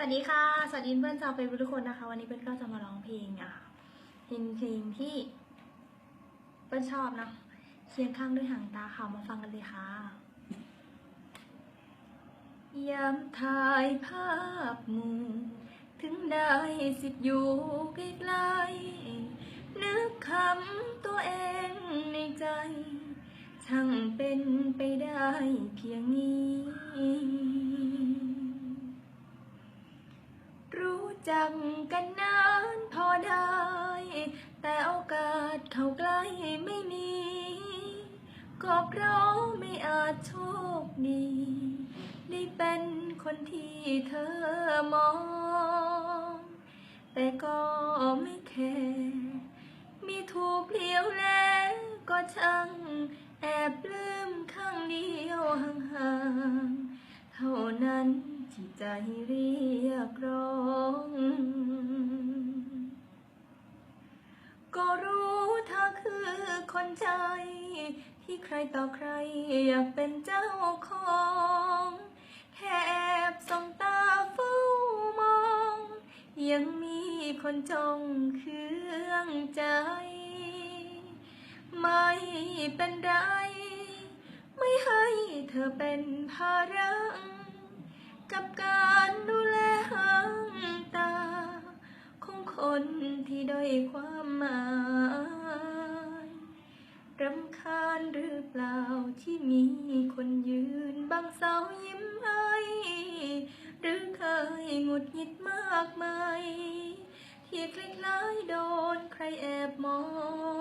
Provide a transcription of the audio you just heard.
สวัสดีค่ะ สวัสดีเพื่อนชาวเฟซบุ๊กทุกคนนะคะ วันนี้เพื่อนก็จะมาร้องเพลงอะเป็นเพลงที่เพื่อนชอบเนาะเคียงข้างด้วยหางตาค่ะมาฟังกันเลยค่ะยามถ่ายภาพหมู่ถึงได้สิทธิ์อยู่ใกล้ๆนึกคำตัวเองในใจ ช่างเป็นไปได้เพียงนี้ จักกันนานพอได้ แต่โอกาสเข้าใกล้ไม่มี ก็เพราะไม่อาจโชคดี ได้เป็นคนที่เธอมอง แต่ก็ไม่แคร์มีถูกเลี้ยวแล้วก็ช่าง แอบลืมข้างเดียวห่าง ใจเรียกร้อง ก็รู้เธอคือคนใจ ที่ใครต่อใครอยากเป็นเจ้าของแค่แอบส่องตาเฝ้ามอง ยังมีคนจองเครื่องใจ ไม่เป็นไร ไม่ให้เธอเป็นภาระ คนที่ด้อยความหมายรำคาญหรือเปล่าที่มีคนยืนบังเสายิ้มให้หรือเคยหงุดหงิดมากมายที่คล้ายๆโดนใครแอบมอง